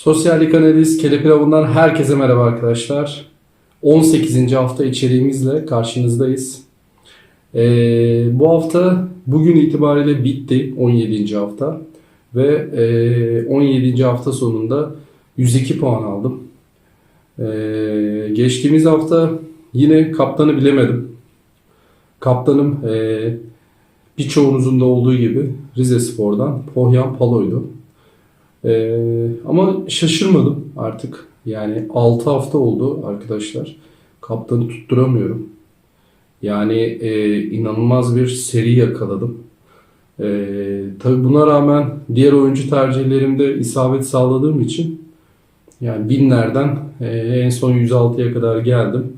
Sosyallik analiz Kelepir herkese merhaba arkadaşlar. 18. hafta içeriğimizle karşınızdayız. Ee, bu hafta bugün itibariyle bitti 17. hafta ve e, 17. hafta sonunda 102 puan aldım. Ee, geçtiğimiz hafta yine kaptanı bilemedim. Kaptanım e, birçoğunuzun da olduğu gibi Rize Spor'dan Pohyan Palo'ydu. Ee, ama şaşırmadım artık. Yani 6 hafta oldu arkadaşlar. Kaptanı tutturamıyorum. Yani e, inanılmaz bir seri yakaladım. E, tabii buna rağmen diğer oyuncu tercihlerimde isabet sağladığım için yani binlerden e, en son 106'ya kadar geldim.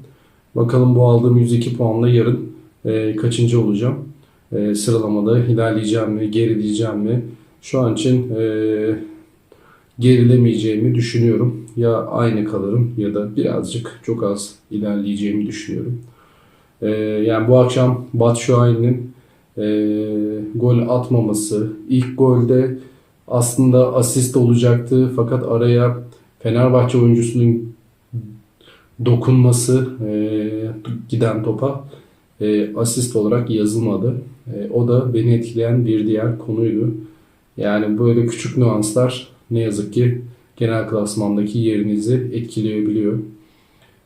Bakalım bu aldığım 102 puanla yarın e, kaçıncı olacağım? E, sıralamada ilerleyeceğim mi, gerileyeceğim mi? Şu an için e, gerilemeyeceğimi düşünüyorum. Ya aynı kalırım ya da birazcık çok az ilerleyeceğimi düşünüyorum. Ee, yani bu akşam Batshuayi'nin e, gol atmaması, ilk golde aslında asist olacaktı fakat araya Fenerbahçe oyuncusunun dokunması e, giden topa e, asist olarak yazılmadı. O da beni etkileyen bir diğer konuydu. Yani böyle küçük nüanslar ne yazık ki genel klasmandaki yerinizi etkileyebiliyor.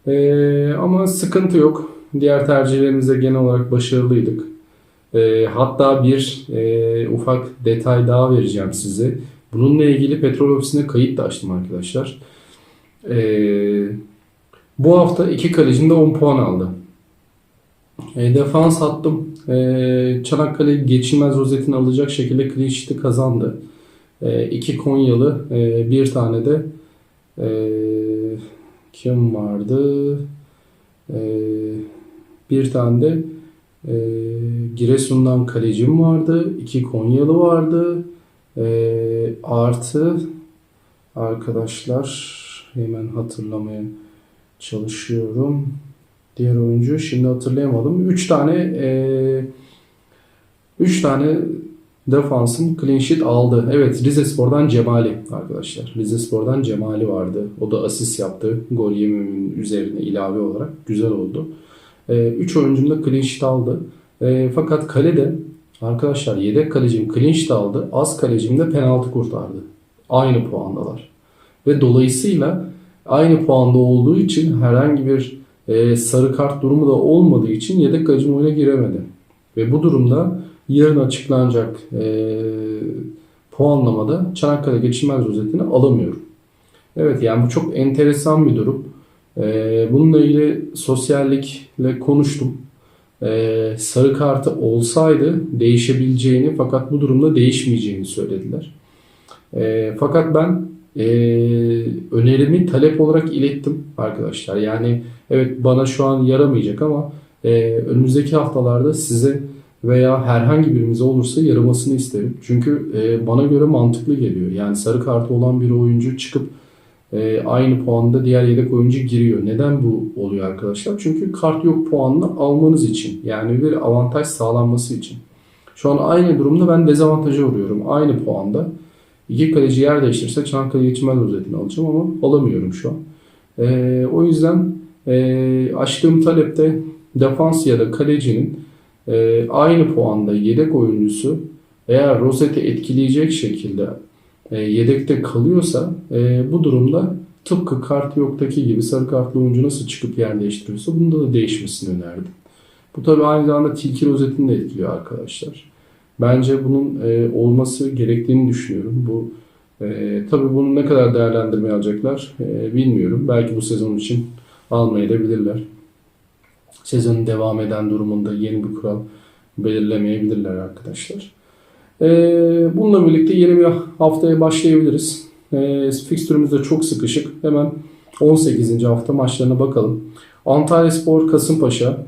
Ee, ama sıkıntı yok. Diğer tercihlerimizde genel olarak başarılıydık. Ee, hatta bir e, ufak detay daha vereceğim size. Bununla ilgili petrol ofisine kayıt da açtım arkadaşlar. Ee, bu hafta iki kalecim de 10 puan aldı. E, defans attım. E, Çanakkale geçilmez rozetini alacak şekilde clean kazandı. E, iki Konyalı, e, bir tane de e, kim vardı? E, bir tane de Giresun'dan kalecim vardı. iki Konyalı vardı. Artı arkadaşlar hemen hatırlamaya çalışıyorum. Diğer oyuncu şimdi hatırlayamadım. Üç tane e, üç tane defansım clean sheet aldı. Evet Rize Spor'dan Cemali arkadaşlar. Rize Spor'dan Cemali vardı. O da asist yaptı. Gol yememin üzerine ilave olarak. Güzel oldu. 3 oyuncum da clean sheet aldı. E, fakat kalede arkadaşlar yedek kalecim clean sheet aldı. Az kalecim de penaltı kurtardı. Aynı puandalar. Ve dolayısıyla aynı puanda olduğu için herhangi bir e, sarı kart durumu da olmadığı için yedek kalecim oyuna giremedi. Ve bu durumda yarın açıklanacak e, puanlamada Çanakkale geçilmez rozetini alamıyorum. Evet yani bu çok enteresan bir durum. E, bununla ilgili sosyallikle konuştum. E, sarı kartı olsaydı değişebileceğini fakat bu durumda değişmeyeceğini söylediler. E, fakat ben e, önerimi talep olarak ilettim arkadaşlar. Yani evet bana şu an yaramayacak ama e, önümüzdeki haftalarda size veya herhangi birimize olursa yaramasını isterim. Çünkü e, bana göre mantıklı geliyor. Yani sarı kartı olan bir oyuncu çıkıp e, aynı puanda diğer yedek oyuncu giriyor. Neden bu oluyor arkadaşlar? Çünkü kart yok puanını almanız için. Yani bir avantaj sağlanması için. Şu an aynı durumda ben dezavantaja uğruyorum. Aynı puanda. İki kaleci yer değiştirse Çanakkale geçmez rozetini alacağım ama alamıyorum şu an. E, o yüzden e, açtığım talepte defans ya da kalecinin e, aynı puanda yedek oyuncusu eğer rozeti etkileyecek şekilde e, yedekte kalıyorsa e, bu durumda tıpkı kart yoktaki gibi sarı kartlı oyuncu nasıl çıkıp yer değiştiriyorsa bunda da değişmesini önerdim. Bu tabi aynı zamanda tilki rozetini de etkiliyor arkadaşlar. Bence bunun e, olması gerektiğini düşünüyorum. Bu e, tabii bunu ne kadar değerlendirmeye alacaklar e, bilmiyorum. Belki bu sezon için almayabilirler. Sezonun devam eden durumunda yeni bir kural belirlemeyebilirler arkadaşlar. E, bununla birlikte yeni bir haftaya başlayabiliriz. E, fikstürümüz de çok sıkışık. Hemen 18. hafta maçlarına bakalım. Antalya Spor, Kasımpaşa,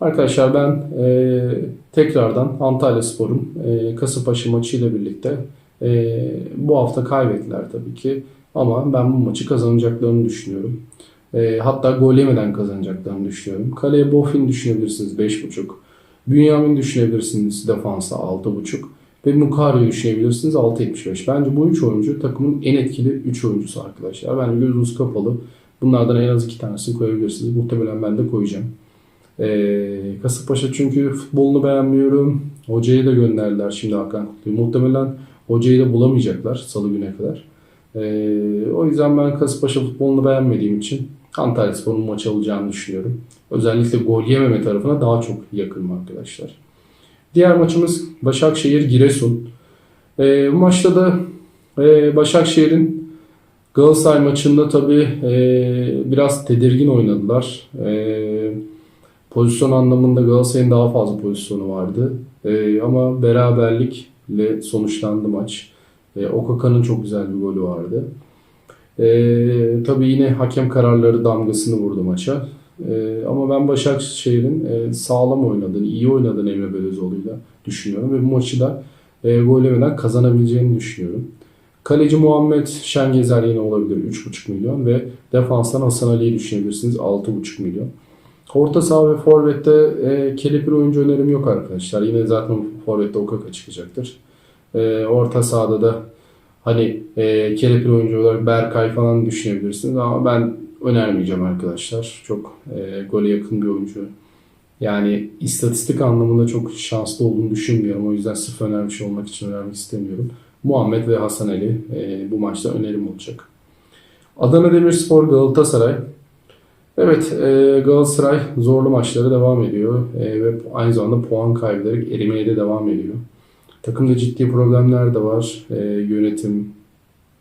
Arkadaşlar ben e, tekrardan Antalya Spor'un e, Kasımpaşa maçıyla birlikte e, bu hafta kaybettiler tabii ki. Ama ben bu maçı kazanacaklarını düşünüyorum. E, hatta gol yemeden kazanacaklarını düşünüyorum. Kaleye Bofin düşünebilirsiniz 5.5. Bünyamin düşünebilirsiniz defansa 6.5. ve Mukario'yu düşünebilirsiniz 6.75. Bence bu 3 oyuncu takımın en etkili 3 oyuncusu arkadaşlar. Bence gözünüz kapalı. Bunlardan en az 2 tanesini koyabilirsiniz. Muhtemelen ben de koyacağım. Ee, Kasımpaşa çünkü futbolunu beğenmiyorum. Hocayı da gönderdiler şimdi Hakan Kutlu'yu. Muhtemelen hocayı da bulamayacaklar salı güne kadar. Ee, o yüzden ben Kasımpaşa futbolunu beğenmediğim için Antalya Spor'un maçı alacağını düşünüyorum. Özellikle gol yememe tarafına daha çok yakınım arkadaşlar. Diğer maçımız Başakşehir-Giresun. Ee, bu maçta da e, Başakşehir'in Galatasaray maçında tabii e, biraz tedirgin oynadılar. E, pozisyon anlamında Galatasaray'ın daha fazla pozisyonu vardı. E, ama beraberlikle sonuçlandı maç. E, Okaka'nın çok güzel bir golü vardı. E, tabii yine hakem kararları damgasını vurdu maça. E, ama ben Başakşehir'in e, sağlam oynadığını, iyi oynadığını Emre Belözoğlu'yla düşünüyorum. Ve bu maçı da e, gol yemeden kazanabileceğini düşünüyorum. Kaleci Muhammed Şengezer yine olabilir 3,5 milyon ve defanstan Hasan Ali'yi düşünebilirsiniz 6,5 milyon. Orta saha ve forvette e, kelepir oyuncu önerim yok arkadaşlar. Yine zaten forvette Okaka çıkacaktır. E, orta sahada da hani e, kelepir oyuncu olarak Berkay falan düşünebilirsiniz ama ben önermeyeceğim arkadaşlar. Çok e, gole yakın bir oyuncu. Yani istatistik anlamında çok şanslı olduğunu düşünmüyorum. O yüzden sırf önermiş olmak için önermek istemiyorum. Muhammed ve Hasan Ali e, bu maçta önerim olacak. Adana Demirspor Galatasaray. Evet e, Galatasaray zorlu maçlara devam ediyor e, ve aynı zamanda puan kaybederek erimeye de devam ediyor. Takımda ciddi problemler de var. E, yönetim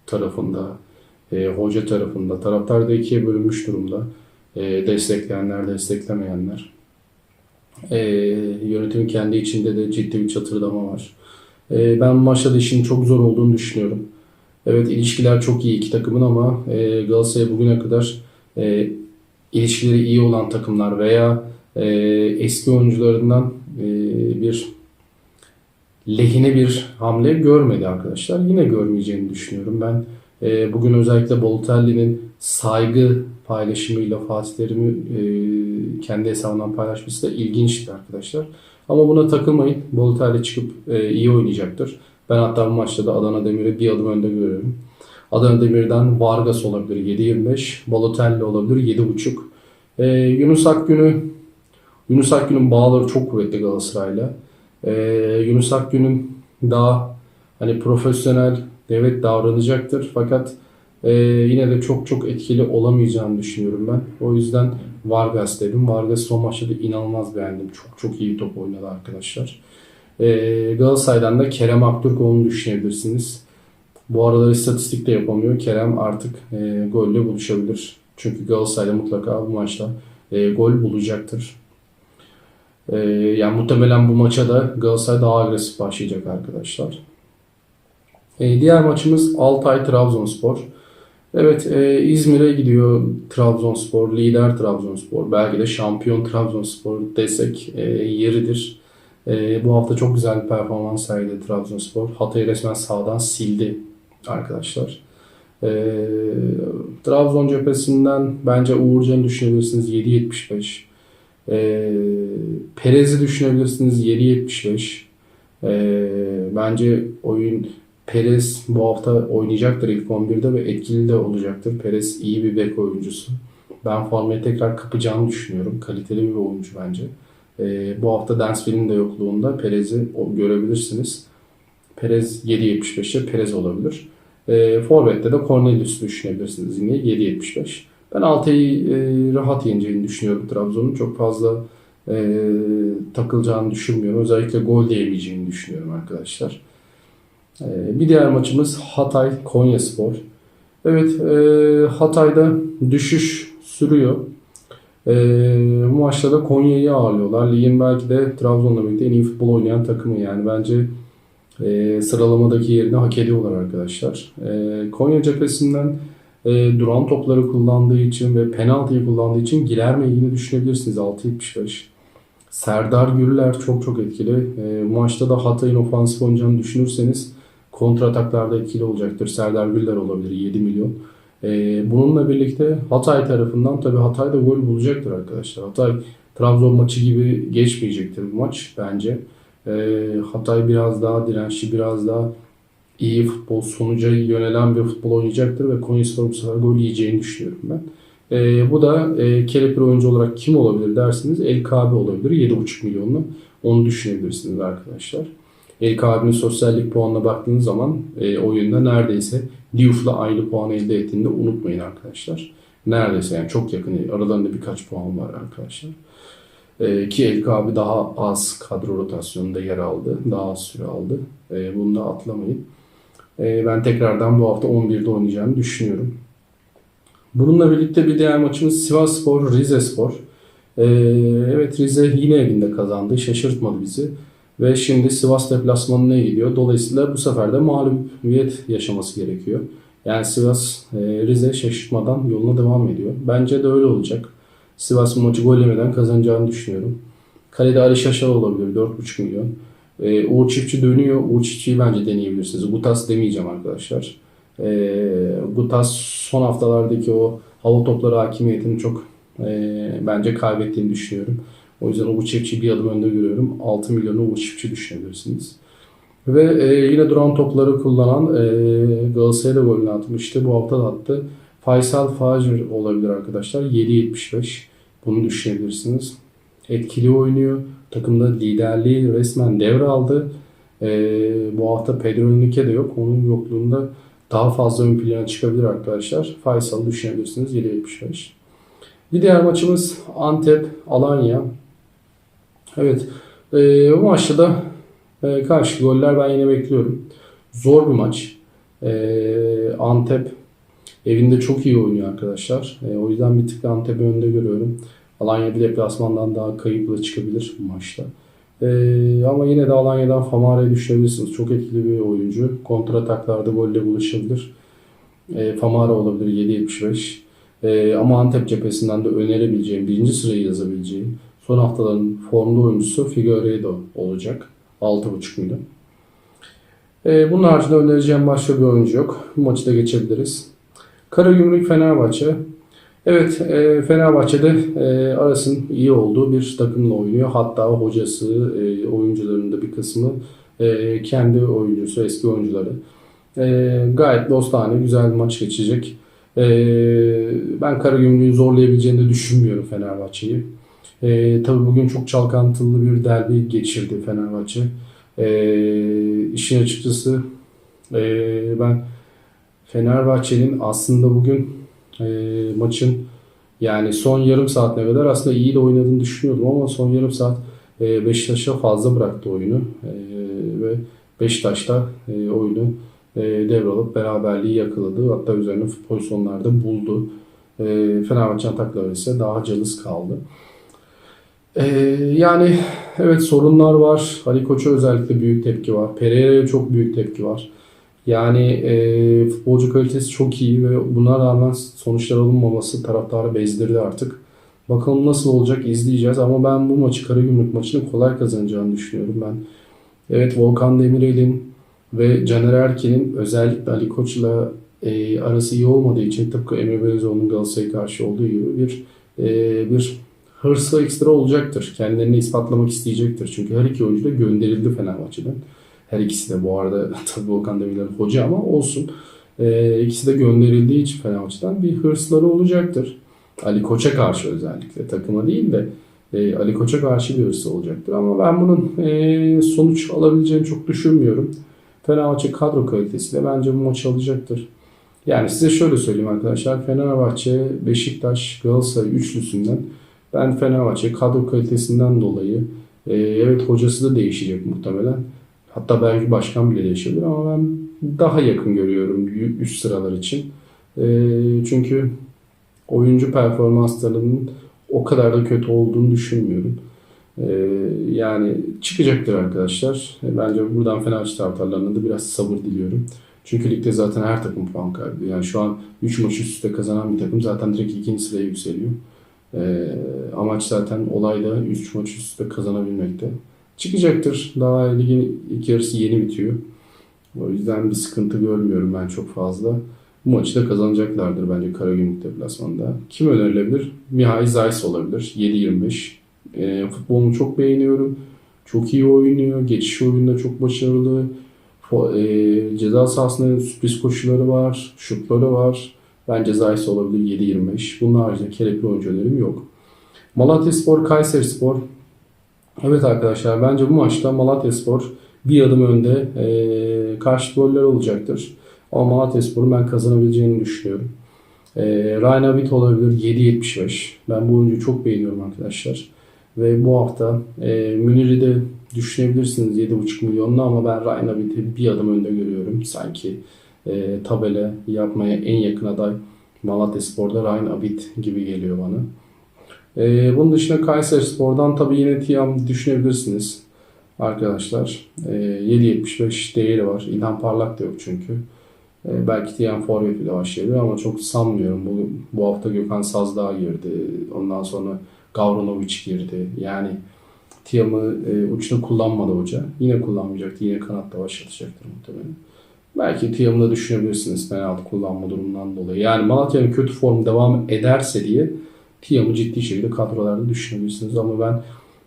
tarafında, e, hoca tarafında. Taraftar da ikiye bölünmüş durumda. E, destekleyenler, desteklemeyenler. E, yönetimin kendi içinde de ciddi bir çatırdama var. E, ben maçta işin çok zor olduğunu düşünüyorum. Evet ilişkiler çok iyi iki takımın ama e, Galatasaray bugüne kadar e, ilişkileri iyi olan takımlar veya e, eski oyuncularından e, bir lehine bir hamle görmedi arkadaşlar. Yine görmeyeceğini düşünüyorum. Ben e, bugün özellikle Balotelli'nin saygı paylaşımıyla Fatih Terim'i e, kendi hesabından paylaşması da ilginçti arkadaşlar. Ama buna takılmayın. Balotelli çıkıp e, iyi oynayacaktır. Ben hatta bu maçta da Adana Demir'i bir adım önde görüyorum. Adana Demir'den Vargas olabilir 7.25. Balotelli olabilir 7.5. E, Yunus Akgün'ü Yunus Akgün'ün bağları çok kuvvetli Galatasaray'la. E, Yunus Akgün'ün daha hani profesyonel evet davranacaktır. Fakat e, yine de çok çok etkili olamayacağını düşünüyorum ben. O yüzden Vargas dedim. Vargas son maçta da inanılmaz beğendim. Çok çok iyi top oynadı arkadaşlar. E, Galatasaray'dan da Kerem Aktürkoğlu'nu düşünebilirsiniz. Bu aralar istatistik de yapamıyor. Kerem artık e, golle buluşabilir. Çünkü Galatasaray'da mutlaka bu maçta e, gol bulacaktır. E, yani muhtemelen bu maça da Galatasaray daha agresif başlayacak arkadaşlar. E, diğer maçımız Altay Trabzonspor. Evet e, İzmir'e gidiyor Trabzonspor, lider Trabzonspor. Belki de şampiyon Trabzonspor desek e, yeridir. E, bu hafta çok güzel bir performans sergiledi Trabzonspor. Hatay'ı resmen sağdan sildi arkadaşlar. E, Trabzon cephesinden bence Uğurcan'ı düşünebilirsiniz 7.75. E, Perez'i düşünebilirsiniz 7.75. E, bence oyun Perez bu hafta oynayacaktır ilk 11'de ve etkili de olacaktır. Perez iyi bir bek oyuncusu. Ben formayı tekrar kapacağını düşünüyorum. Kaliteli bir oyuncu bence. E, bu hafta Dansville'in de yokluğunda Perez'i görebilirsiniz. Perez 7.75'te Perez olabilir. E, Forvet'te de Cornelius düşünebilirsiniz yine 7.75. Ben Altay'ı e, rahat yeneceğini düşünüyorum Trabzon'un. Çok fazla e, takılacağını düşünmüyorum. Özellikle gol diyemeyeceğini düşünüyorum arkadaşlar. E, bir diğer maçımız Hatay Konyaspor. Evet e, Hatay'da düşüş sürüyor. E, bu maçta da Konya'yı ağırlıyorlar. Ligin belki de Trabzon'la birlikte en iyi futbol oynayan takımı yani. Bence e, sıralamadaki yerini hak ediyorlar arkadaşlar. E, Konya cephesinden e, duran topları kullandığı için ve penaltıyı kullandığı için Gilerme'yi yine düşünebilirsiniz 6.75. Serdar Gürler çok çok etkili. E, maçta da Hatay'ın ofansif oynayacağını düşünürseniz kontra ataklarda etkili olacaktır. Serdar Güller olabilir 7 milyon. E, bununla birlikte Hatay tarafından tabii Hatay da gol bulacaktır arkadaşlar. Hatay Trabzon maçı gibi geçmeyecektir bu maç bence. E, Hatay biraz daha dirençli, biraz daha iyi futbol, sonuca yönelen bir futbol oynayacaktır ve Konyaspor bu sefer gol yiyeceğini düşünüyorum ben. E, bu da e, kelepir oyuncu olarak kim olabilir derseniz El Kabe olabilir. 7,5 milyonlu. Onu düşünebilirsiniz arkadaşlar. El Kabe'nin sosyallik puanına baktığınız zaman e, oyunda neredeyse Diouf'la aynı puan elde ettiğini de unutmayın arkadaşlar. Neredeyse yani çok yakın. Aralarında birkaç puan var arkadaşlar. E, ki El Kabe daha az kadro rotasyonunda yer aldı. Daha az süre aldı. E, bunu da atlamayın. E, ben tekrardan bu hafta 11'de oynayacağını düşünüyorum. Bununla birlikte bir diğer maçımız Sivas Spor, Rize Spor. Ee, evet Rize yine evinde kazandı. Şaşırtmadı bizi. Ve şimdi Sivas deplasmanına gidiyor. Dolayısıyla bu sefer de mağlubiyet yaşaması gerekiyor. Yani Sivas e, Rize şaşırtmadan yoluna devam ediyor. Bence de öyle olacak. Sivas maçı gol yemeden kazanacağını düşünüyorum. Kalede Ali Şaşal olabilir 4,5 milyon. Ee, Uğur Çiftçi dönüyor. Uğur Çiftçi'yi bence deneyebilirsiniz. Gutas demeyeceğim arkadaşlar. Ee, Gutas son haftalardaki o hava topları hakimiyetini çok e, bence kaybettiğini düşünüyorum. O yüzden Uğur Çiftçi bir adım önde görüyorum. 6 milyonu Uğur Çiftçi düşünebilirsiniz. Ve e, yine duran topları kullanan e, Galatasaray'da golünü atmıştı. Bu hafta da attı. Faysal Facir olabilir arkadaşlar. 7.75. Bunu düşünebilirsiniz. Etkili oynuyor. Takımda liderliği resmen devraldı. E, bu hafta Pedro Henrique de yok. Onun yokluğunda daha fazla ön plana çıkabilir arkadaşlar. Faysal'ı düşünebilirsiniz 7.75. Bir diğer maçımız Antep Alanya. Evet. E, bu maçta da e, karşı goller ben yine bekliyorum. Zor bir maç. E, Antep evinde çok iyi oynuyor arkadaşlar. E, o yüzden bir tık Antep'i önde görüyorum. Alanya deplasmandan daha kayıpla çıkabilir bu maçta. Ee, ama yine de Alanya'dan Famara'yı düşünebilirsiniz. Çok etkili bir oyuncu. Kontrataklarda golle buluşabilir. Ee, Famara olabilir 7.75. Ee, ama Antep cephesinden de önerebileceğim, birinci sırayı yazabileceğim son haftaların formlu oyuncusu Figueiredo olacak. 6.5 milyon. Ee, bunun haricinde önereceğim başka bir oyuncu yok. Bu maçı da geçebiliriz. Karagümrük Fenerbahçe. Evet, e, Fenerbahçe'de e, arasın iyi olduğu bir takımla oynuyor. Hatta hocası, e, oyuncuların da bir kısmı e, kendi oyuncusu, eski oyuncuları. E, gayet dostane, güzel bir maç geçecek. E, ben Karagümrük'ü zorlayabileceğini de düşünmüyorum Fenerbahçe'yi. E, tabii bugün çok çalkantılı bir derbi geçirdi Fenerbahçe. E, işin açıkçası e, ben Fenerbahçe'nin aslında bugün e, maçın yani son yarım saatine kadar aslında iyi de oynadığını düşünüyordum ama son yarım saat e, Beşiktaş'a fazla bıraktı oyunu e, ve Beşiktaş da e, oyunu e, devralıp beraberliği yakaladı. Hatta üzerine pozisyonlarda buldu. E, Fenerbahçe atakları ise daha cılız kaldı. E, yani evet sorunlar var. Ali Koç'a özellikle büyük tepki var. Pereira'ya çok büyük tepki var. Yani e, futbolcu kalitesi çok iyi ve buna rağmen sonuçlar alınmaması taraftarı bezdirdi artık. Bakalım nasıl olacak izleyeceğiz ama ben bu maçı Karagümrük maçını kolay kazanacağını düşünüyorum ben. Evet Volkan Demirel'in ve Caner Erkin'in özellikle Ali Koç'la e, arası iyi olmadığı için tıpkı Emre Belözoğlu'nun Galatasaray'a karşı olduğu gibi bir e, bir hırsı ekstra olacaktır. Kendilerini ispatlamak isteyecektir. Çünkü her iki oyuncu da gönderildi Fenerbahçe'den. Her ikisi de bu arada tabii Volkan Demirel hoca ama olsun. E, ikisi de gönderildiği için Fenerbahçe'den bir hırsları olacaktır. Ali Koç'a karşı özellikle takıma değil de e, Ali Koç'a karşı bir hırsı olacaktır. Ama ben bunun e, sonuç alabileceğini çok düşünmüyorum. Fenerbahçe kadro kalitesiyle bence bu maçı alacaktır. Yani size şöyle söyleyeyim arkadaşlar. Fenerbahçe, Beşiktaş, Galatasaray üçlüsünden ben Fenerbahçe kadro kalitesinden dolayı e, evet hocası da değişecek muhtemelen. Hatta belki başkan bile değişebilir ama ben daha yakın görüyorum üst sıralar için. E, çünkü oyuncu performanslarının o kadar da kötü olduğunu düşünmüyorum. E, yani çıkacaktır arkadaşlar. E, bence buradan Fenerbahçe taraftarlarına da biraz sabır diliyorum. Çünkü ligde zaten her takım puan kaybediyor. Yani şu an 3 maç üst üste kazanan bir takım zaten direkt ikinci sıraya yükseliyor. E, amaç zaten olayda 3 maç üst üste kazanabilmekte çıkacaktır. Daha ligin ilk yarısı yeni bitiyor. O yüzden bir sıkıntı görmüyorum ben çok fazla. Bu maçı da kazanacaklardır bence Karagümrük deplasmanda. Kim önerilebilir? Mihail Zayis olabilir. 7-25. E, futbolunu çok beğeniyorum. Çok iyi oynuyor. Geçiş oyununda çok başarılı. E, ceza sahasında sürpriz koşuları var. Şutları var. Bence Zayis olabilir 7-25. Bunun haricinde kelepli oyuncu önerim yok. Malatyaspor, Kayserispor. Evet arkadaşlar bence bu maçta Malatyaspor bir adım önde e, karşı goller olacaktır. Ama Malatyaspor'un ben kazanabileceğini düşünüyorum. E, Ryan Abit olabilir 7.75. Ben bu oyuncuyu çok beğeniyorum arkadaşlar. Ve bu hafta e, Münir'i de düşünebilirsiniz 7.5 milyonla ama ben Ryan Abit'i bir adım önde görüyorum. Sanki e, tabela yapmaya en yakın aday Malatyaspor'da Ryan Abit gibi geliyor bana. E, bunun dışında Kayseri Spor'dan tabii yine Tiam düşünebilirsiniz arkadaşlar. E, 7.75 değeri var. İlhan Parlak da yok çünkü. E, belki Tiam forvet bile başlayabilir ama çok sanmıyorum. Bu, bu hafta Gökhan Sazdağ girdi. Ondan sonra Gavronovic girdi. Yani Tiam'ı e, uçta kullanmadı hoca. Yine kullanmayacaktı. Yine kanatta başlatacaktır muhtemelen. Belki Tiam'ı da düşünebilirsiniz penaltı kullanma durumundan dolayı. Yani Malatya'nın kötü formu devam ederse diye Tiam'ı ciddi şekilde kadrolarda düşünebilirsiniz. Ama ben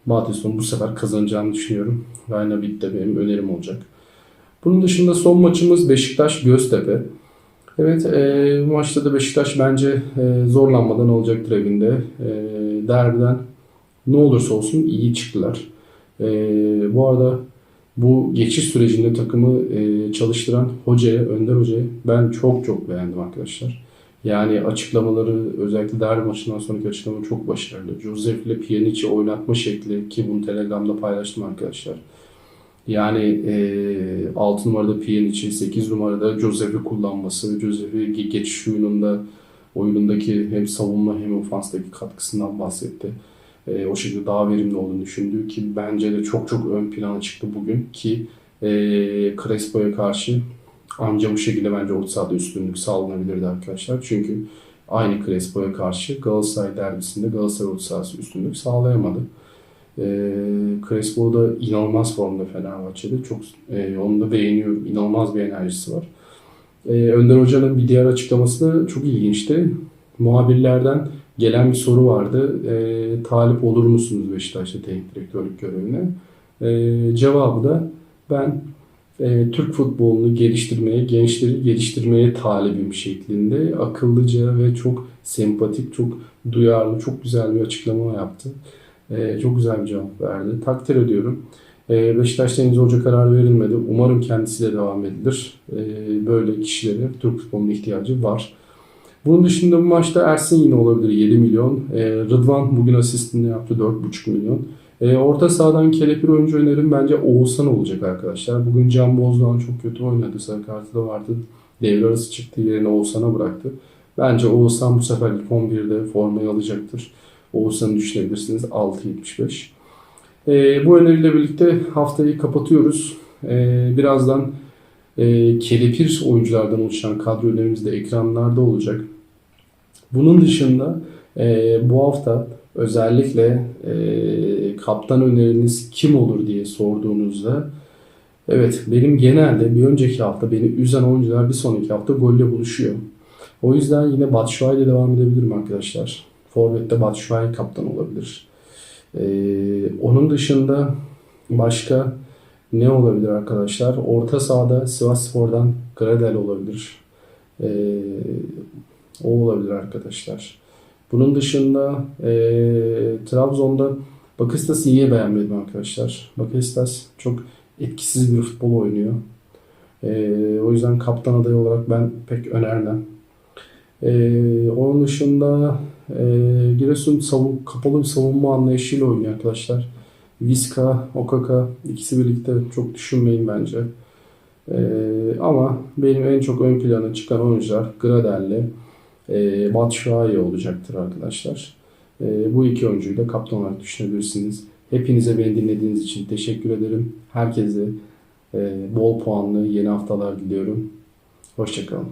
Malatyaspor'un bu sefer kazanacağını düşünüyorum. Ryan Abit de benim önerim olacak. Bunun dışında son maçımız Beşiktaş-Göztepe. Evet e, bu maçta da Beşiktaş bence e, zorlanmadan olacaktır evinde. E, derbiden ne olursa olsun iyi çıktılar. E, bu arada bu geçiş sürecinde takımı e, çalıştıran hocaya, Önder Hoca'yı ben çok çok beğendim arkadaşlar. Yani açıklamaları özellikle derbi maçından sonraki açıklama çok başarılı. Josef ile Pjanic'i oynatma şekli ki bunu Telegram'da paylaştım arkadaşlar. Yani e, 6 numarada Pjanic'i, 8 numarada Josef'i kullanması, Josef'i geçiş oyununda oyunundaki hem savunma hem ofanstaki katkısından bahsetti. E, o şekilde daha verimli olduğunu düşündü ki bence de çok çok ön plana çıktı bugün ki e, Crespo'ya karşı ancak bu şekilde bence orta sahada üstünlük sağlanabilirdi arkadaşlar. Çünkü aynı Crespo'ya karşı Galatasaray derbisinde Galatasaray orta sahası üstünlük sağlayamadı. E, Crespo da inanılmaz formda Fenerbahçe'de. Çok e, onu da beğeniyorum. İnanılmaz bir enerjisi var. E, Önder Hoca'nın bir diğer açıklaması da çok ilginçti. Muhabirlerden gelen bir soru vardı. E, talip olur musunuz Beşiktaş'ta teknik direktörlük görevine? E, cevabı da ben e, Türk futbolunu geliştirmeye, gençleri geliştirmeye talibim şeklinde akıllıca ve çok sempatik, çok duyarlı, çok güzel bir açıklama yaptı. E, çok güzel bir cevap verdi. Takdir ediyorum. E, Beşiktaş'ta henüz hoca kararı verilmedi. Umarım kendisiyle devam edilir. E, böyle kişilere Türk futbolunun ihtiyacı var. Bunun dışında bu maçta Ersin yine olabilir 7 milyon. E, Rıdvan bugün asistini yaptı 4,5 milyon. E, orta sahadan kelepir oyuncu önerim bence Oğuzhan olacak arkadaşlar. Bugün Can Bozdoğan çok kötü oynadı. Sarı kartı da vardı. Devre arası çıktı yerine Oğuzhan'a bıraktı. Bence Oğuzhan bu sefer ilk 11'de formayı alacaktır. Oğuzhan'ı düşünebilirsiniz 6.75. E, bu öneriyle birlikte haftayı kapatıyoruz. E, birazdan e, kelepir oyunculardan oluşan kadro önerimiz de ekranlarda olacak. Bunun dışında e, bu hafta özellikle e, kaptan öneriniz kim olur diye sorduğunuzda evet benim genelde bir önceki hafta beni üzen oyuncular bir sonraki hafta golle buluşuyor. O yüzden yine Batshuayi ile devam edebilirim arkadaşlar. Forvet'te Batshuayi kaptan olabilir. E, onun dışında başka ne olabilir arkadaşlar? Orta sahada Sivas Spor'dan Gradel olabilir. Ee, o olabilir arkadaşlar. Bunun dışında e, Trabzon'da Bakistas'ı niye beğenmedim arkadaşlar? Bakistas çok etkisiz bir futbol oynuyor. E, o yüzden kaptan adayı olarak ben pek önermem. E, onun dışında e, Giresun savun, kapalı bir savunma anlayışıyla oynuyor arkadaşlar. Viska, Okaka ikisi birlikte çok düşünmeyin bence. Ee, ama benim en çok ön plana çıkan oyuncular Gradel'le e, Batshuayi olacaktır arkadaşlar. E, bu iki oyuncuyu da kaptan olarak düşünebilirsiniz. Hepinize beni dinlediğiniz için teşekkür ederim. Herkese e, bol puanlı yeni haftalar diliyorum. Hoşçakalın.